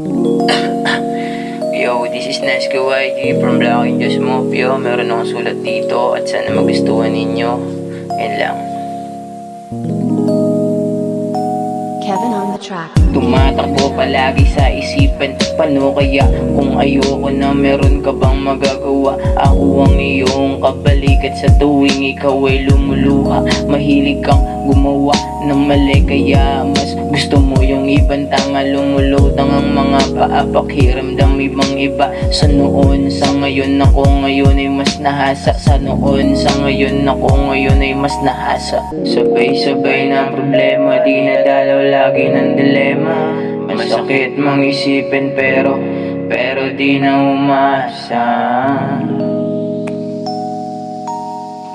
Yo, this is Nesca YG from Black Angels Mafia. Meron akong sulat dito at sana magustuhan ninyo. Yan lang. Kevin on the track. Tumatakbo palagi sa isipan Paano kaya kung ayoko na meron ka bang magagawa Ako ang iyong kabalikat sa tuwing ikaw ay lumuluha. Mahilig kang gumawa ng mali kaya mas gusto mo yung ibang tanga. Lumulutang ang mga paa pakiramdam ibang iba. Sa noon sa ngayon ako ngayon ay mas nahasa. Sa noon sa ngayon ako ngayon ay mas nahasa. Sabay-sabay na problema di nadalaw lagi ng dilema. Masakit mang isipin pero pero di na umasa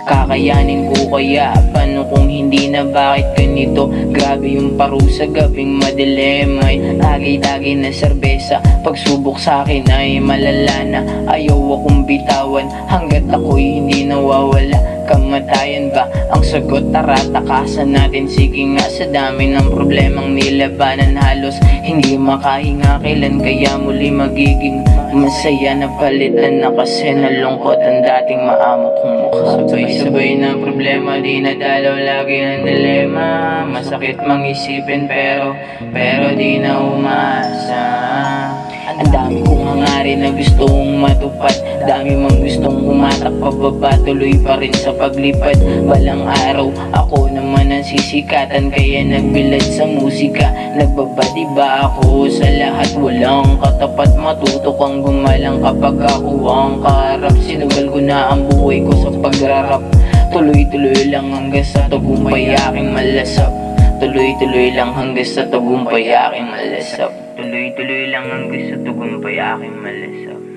Kakayanin ko kaya? Paano kung hindi na? Bakit ganito? Grabe yung parusa gabing madilim Ay tagay-tagay na serbesa. Pagsubok sa akin ay malala na. Ayaw akong bitawan Hanggat ako'y hindi nawawala Kamatayan ba ang sagot? Tara takasan natin. Sige nga sa dami ng problemang nilabanan Halos hindi makahinga. Kailan Kaya muli magiging masaya na palitan na Kasi nalungkot ang dating maamo kong mukha. Sabay-sabay na problema Di nadalaw. Lagi ng dilema. Masakit mang isipin pero Pero di na umasa. Ang dami kong hangarin na gustong matupad Dami mang gustong humatak pababa Tuloy pa rin sa paglipad. Balang araw ako naman ang sisikatan Kaya nagbilad sa musika. Nagbabadi ba ako sa lahat Walang katapat. Matuto kang gumalang Kapag ako ang kaharap. Sinugal ko na ang buhay ko sa pagrarap. Tuloy-tuloy lang hanggang sa tagumpay aking malasap. Tuloy-tuloy lang hanggang sa tagumpay aking malasap. Tuloy-tuloy lang hanggang sa tagumpay aking malasap